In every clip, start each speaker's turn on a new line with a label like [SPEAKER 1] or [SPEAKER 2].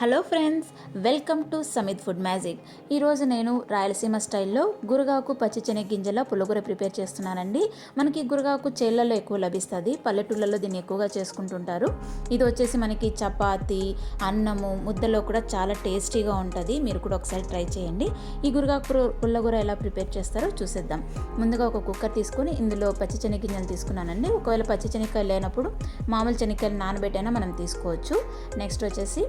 [SPEAKER 1] Hello friends welcome to Samit food magic. ఈరోజు నేను రాయలసీమ స్టైల్లో గురగాకు పచ్చి గింజల పులగూర ప్రిపేర్ చేస్తున్నానండి. మనకి గురగాకు చేళ్ళలో ఎక్కువ లభిస్తుంది పల్లెటూళ్ళలో దీన్ని ఎక్కువగా చేసుకుంటుంటారు. ఇది వచ్చేసి మనకి చపాతి అన్నము ముద్దలో కూడా చాలా టేస్టీగా ఉంటుంది. మీరు కూడా ఒకసారి ట్రై చేయండి. ఈ గురగాకు పుల్లగూర ఎలా ప్రిపేర్ చేస్తారో చూసేద్దాం. ముందుగా ఒక కుక్కర్ తీసుకొని ఇందులో పచ్చి గింజలు తీసుకున్నానండి. ఒకవేళ పచ్చి లేనప్పుడు మామూలు చెనిక్కాయలు నానబెట్టైనా మనం తీసుకోవచ్చు. నెక్స్ట్ వచ్చేసి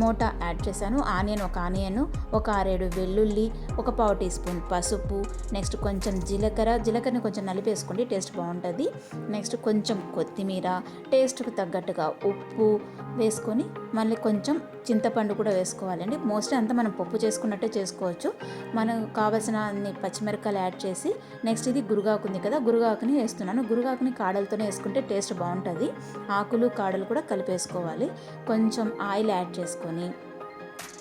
[SPEAKER 1] టమోటా యాడ్ చేశాను ఆనియన్ ఒక ఆనియన్ ఒక ఆరేడు వెల్లుల్లి ఒక పావు టీ స్పూన్ పసుపు నెక్స్ట్ కొంచెం జీలకర్ర జీలకర్రని కొంచెం నలిపేసుకోండి టేస్ట్ బాగుంటుంది. నెక్స్ట్ కొంచెం కొత్తిమీర టేస్ట్కి తగ్గట్టుగా ఉప్పు వేసుకొని మళ్ళీ కొంచెం చింతపండు కూడా వేసుకోవాలండి. మోస్ట్లీ అంతా మనం పప్పు చేసుకున్నట్టే చేసుకోవచ్చు. మనకు కావాల్సిన అన్ని పచ్చిమిరపకాయలు యాడ్ చేసి నెక్స్ట్ ఇది గురుగాకు ఉంది కదా గురుగాకుని వేస్తున్నాను. గురుగాకుని కాడలతోనే వేసుకుంటే టేస్ట్ బాగుంటుంది. ఆకులు కాడలు కూడా కలిపేసుకోవాలి. కొంచెం ఆయిల్ యాడ్ చేసుకోవాలి. తీసుకొని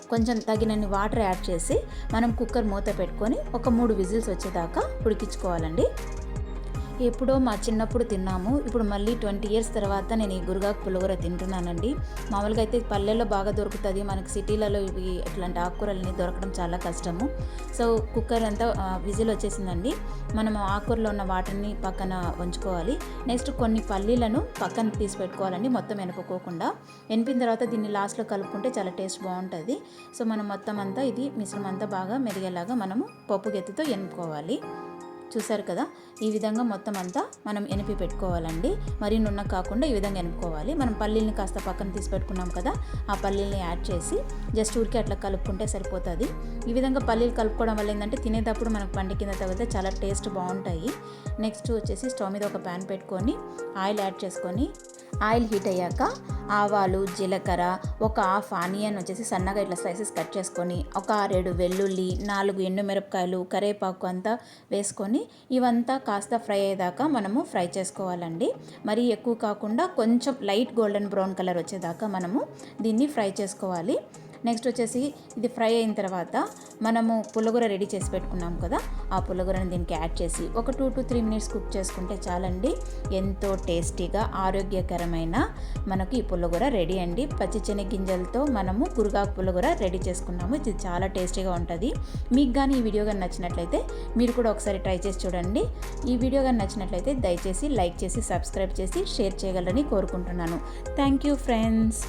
[SPEAKER 1] కొంచెం తగినన్ని వాటర్ యాడ్ చేసి మనం కుక్కర్ మూత పెట్టుకొని ఒక మూడు విజిల్స్ వచ్చేదాకా ఉడికించుకోవాలండి. ఎప్పుడో మా చిన్నప్పుడు తిన్నాము. ఇప్పుడు మళ్ళీ ట్వంటీ ఇయర్స్ తర్వాత నేను ఈ గురుగాకు పులిహోర తింటున్నానండి. మామూలుగా అయితే పల్లెల్లో బాగా దొరుకుతుంది. మనకి సిటీలలో ఇవి ఇట్లాంటి ఆకుకూరలని దొరకడం చాలా కష్టము. సో కుక్కర్ అంతా విజిల్ వచ్చేసిందండి. మనం ఆకుకూరలో ఉన్న వాటర్ని పక్కన ఉంచుకోవాలి. నెక్స్ట్ కొన్ని పల్లీలను పక్కన తీసి పెట్టుకోవాలండి. మొత్తం వెనుకోకుండా వెనిపిన తర్వాత దీన్ని లాస్ట్లో కలుపుకుంటే చాలా టేస్ట్ బాగుంటుంది. సో మనం మొత్తం అంతా ఇది మిశ్రమం అంతా బాగా మెరిగేలాగా మనము పప్పు గెత్తితో ఎనుకోవాలి చూసారు కదా? ఈ విధంగా మొత్తం అంతా మనం ఎనిపి పెట్టుకోవాలండి. మరి నున్న కాకుండా ఈ విధంగా ఎనుకోవాలి మనం పల్లీల్ని కాస్త పక్కన తీసి పెట్టుకున్నాం కదా? ఆ పల్లీల్ని యాడ్ చేసి జస్ట్ ఊరికి అట్లా కలుపుకుంటే సరిపోతుంది. ఈ విధంగా పల్లీలు కలుపుకోవడం వల్ల ఏంటంటే తినేటప్పుడు మనకు పండి కింద తగిలితే చాలా టేస్ట్ బాగుంటాయి. నెక్స్ట్ వచ్చేసి స్టవ్ మీద ఒక ప్యాన్ పెట్టుకొని ఆయిల్ యాడ్ చేసుకొని ఆయిల్ హీట్ అయ్యాక ఆవాలు జీలకర్ర ఒక హాఫ్ ఆనియన్ వచ్చేసి సన్నగా ఇట్లా స్లైసెస్ కట్ చేసుకొని ఒక ఆరేడు వెల్లుల్లి నాలుగు ఎండుమిరపకాయలు కరివేపాకు అంతా వేసుకొని ఇవంతా కాస్త ఫ్రై అయ్యేదాకా మనము ఫ్రై చేసుకోవాలండి. మరీ ఎక్కువ కాకుండా కొంచెం లైట్ గోల్డెన్ బ్రౌన్ కలర్ వచ్చేదాకా మనము దీన్ని ఫ్రై చేసుకోవాలి. నెక్స్ట్ వచ్చేసి ఇది ఫ్రై అయిన తర్వాత మనము పులగూర రెడీ చేసి పెట్టుకున్నాం కదా ఆ పులగూరని దీనికి యాడ్ చేసి ఒక two to three minutes cook చేసుకుంటే చాలండి. ఎంతో టేస్టీగా ఆరోగ్యకరమైన మనకు ఈ పుల్లగూర రెడీ అండి. పచ్చి శనగింజలతో మనము గురుగాకు పుల్లగూర రెడీ చేసుకున్నాము. ఇది చాలా టేస్టీగా ఉంటుంది. మీకు కానీ ఈ వీడియో కానీ నచ్చినట్లయితే మీరు కూడా ఒకసారి ట్రై చేసి చూడండి. ఈ వీడియో కానీ నచ్చినట్లయితే దయచేసి లైక్ చేసి సబ్స్క్రైబ్ చేసి షేర్ చేయగలరని కోరుకుంటున్నాను. Thank you friends.